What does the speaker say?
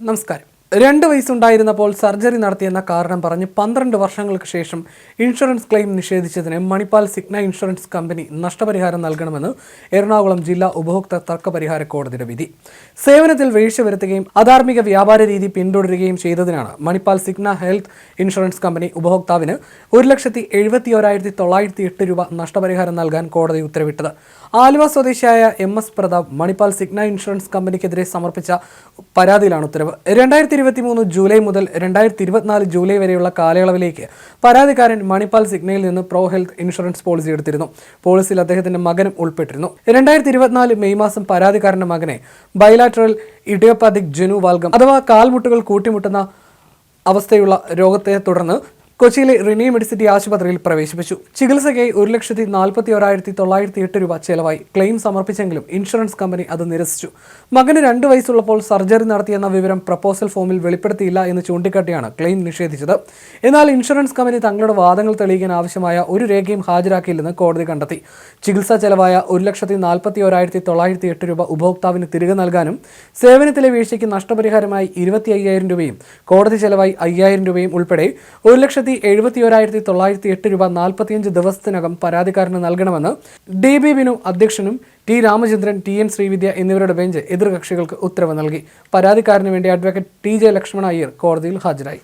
നമസ്കാരം. രണ്ട് വയസ്സുണ്ടായിരുന്നപ്പോൾ സർജറി നടത്തിയെന്ന കാരണം പറഞ്ഞ് പന്ത്രണ്ട് വർഷങ്ങൾക്ക് ശേഷം ഇൻഷുറൻസ് ക്ലെയിം നിഷേധിച്ചതിന് മണിപ്പാൽ സിഗ്ന ഇൻഷുറൻസ് കമ്പനി നഷ്ടപരിഹാരം നൽകണമെന്ന് എറണാകുളം ജില്ലാ ഉപഭോക്തൃ തർക്കപരിഹാര കോടതിയുടെ വിധി. സേവനത്തിൽ വീഴ്ച വരുത്തുകയും അധാർമിക വ്യാപാര രീതി പിന്തുടരുകയും ചെയ്തതിനാണ് Manipal Cigna health insurance company ഉപഭോക്താവിന് ഒരു ലക്ഷത്തി എഴുപത്തി ഒരായിരത്തി തൊള്ളായിരത്തി എട്ട് രൂപ നഷ്ടപരിഹാരം നൽകാൻ കോടതി ഉത്തരവിട്ടത്. ആലുവ സ്വദേശിയായ M S Prathap Manipal Cigna insurance കമ്പനിക്കെതിരെ സമർപ്പിച്ച പരാതിയിലാണ് ഉത്തരവ്. രണ്ടായിരത്തി ഇരുപത്തി മൂന്ന് ജൂലൈ മുതൽ രണ്ടായിരത്തി ഇരുപത്തിനാല് ജൂലൈ വരെയുള്ള കാലയളവിലേക്ക് പരാതിക്കാരൻ മണിപ്പാൽ സിഗ്നയിൽ നിന്ന് പ്രോ ഹെൽത്ത് ഇൻഷുറൻസ് പോളിസി എടുത്തിരുന്നു. പോളിസിയിൽ അദ്ദേഹത്തിന്റെ മകനും ഉൾപ്പെട്ടിരുന്നു. രണ്ടായിരത്തി ഇരുപത്തിനാല് മെയ് മാസം പരാതിക്കാരന്റെ മകനെ ബൈലാറ്ററൽ ഇഡിയോപാതിക് ജനു വാൽഗം അഥവാ കാൽമുട്ടുകൾ കൂട്ടിമുട്ടുന്ന അവസ്ഥയുള്ള രോഗത്തെ തുടർന്ന് കൊച്ചിയിലെ റിനി മെഡിസിറ്റി ആശുപത്രിയിൽ പ്രവേശിപ്പിച്ചു. ചികിത്സയ്ക്കായി ഒരു ലക്ഷത്തി നാൽപ്പത്തി ഒരായിരത്തി തൊള്ളായിരത്തി എട്ട് രൂപ ചെലവായി ക്ലെയിം സമർപ്പിച്ചെങ്കിലും ഇൻഷുറൻസ് കമ്പനി അത് നിരസിച്ചു. മകന് രണ്ട് വയസ്സുള്ളപ്പോൾ സർജറി നടത്തിയെന്ന വിവരം പ്രപ്പോസൽ ഫോമിൽ വെളിപ്പെടുത്തിയില്ല എന്ന് ചൂണ്ടിക്കാട്ടിയാണ് ക്ലെയിം നിഷേധിച്ചത്. എന്നാൽ ഇൻഷുറൻസ് കമ്പനി തങ്ങളുടെ വാദങ്ങൾ തെളിയിക്കാൻ ആവശ്യമായ ഒരു രേഖയും ഹാജരാക്കിയില്ലെന്ന് കോടതി കണ്ടെത്തി. ചികിത്സാ ചെലവായ ഒരു ലക്ഷത്തി നാൽപ്പത്തി ഒരായിരത്തി തൊള്ളായിരത്തി എട്ട് രൂപ ഉപഭോക്താവിന് തിരികെ നൽകാനും സേവനത്തിലെ വീഴ്ചയ്ക്ക് നഷ്ടപരിഹാരമായി ഇരുപത്തി അയ്യായിരം രൂപയും കോടതി ചെലവായി അയ്യായിരം രൂപയും ഉൾപ്പെടെ ഒരു ലക്ഷത്തി എഴുപത്തി ഒരായിരത്തി തൊള്ളായിരത്തി എട്ട് രൂപ നാൽപ്പത്തിയഞ്ച് ദിവസത്തിനകം പരാതിക്കാരന് നൽകണമെന്ന് ഡി ബി ബിനു അധ്യക്ഷനും T Ramachandran T N Sreevidya എന്നിവരുടെ ബെഞ്ച് എതിർകക്ഷികൾക്ക് ഉത്തരവ് നൽകി. പരാതിക്കാരന് വേണ്ടി advocate T J Lakshmana Iyer കോടതിയിൽ ഹാജരായി.